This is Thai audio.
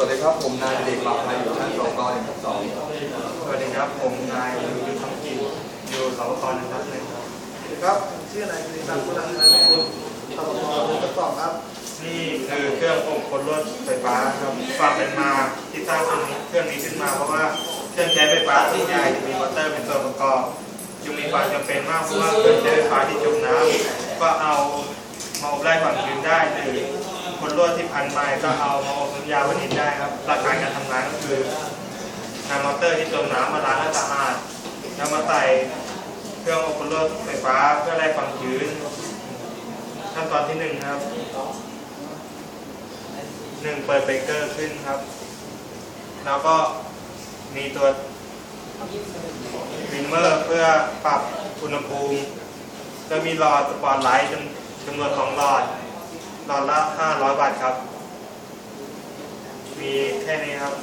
วัสดีครับ ผมนายเด็กปราบภัยอยู่ชั้นสองกหนึ่งทับสองสวัสดีครับ ผมนายยุทธธรรมกิจอยู่สวทหนึ่งทับหนึ่งครับครับชื่อนายกิติศักดิ์พุทธนายคุณตำรวจทดสอบครับ นี่คือเครื่องอบคนรวดไฟฟ้าครับความเป็นมาที่สร้างเครื่องนี้เครื่องนี้ขึ้นมาเพราะว่าเครื่องใช้ไฟฟ้าส่ใหญ่จะมีมอเตอร์เป็นตัวประกอบจึงมีความจำเป็นมากเพราะว่าเครื่องใช้ไฟฟ้าที่จมน้ำก็เอามาอบไล่ความชื้นได้หรือ คนรวดที่พันไม้ก็เอามาอบน้ำยาวันนี้ได้ครับหลักการการทำงานก็คือนำมอเตอร์ที่จมน้ำมาล้างให้สะอาดแล้วมาใส่เครื่องอบคนรวดไฟฟ้าเพื่อไล่ความชื้นขั้นตอนที่หนึ่งครับหนึ่งเปิดเบรกเกอร์ขึ้นครับ แล้วก็มีตัววินเมอร์เพื่อปรับอุณหภูมิ จะมีหลอดสปอตไลท์จำจำนวนของหลอด ลอดละ500 บาทครับ มีแค่นี้ครับ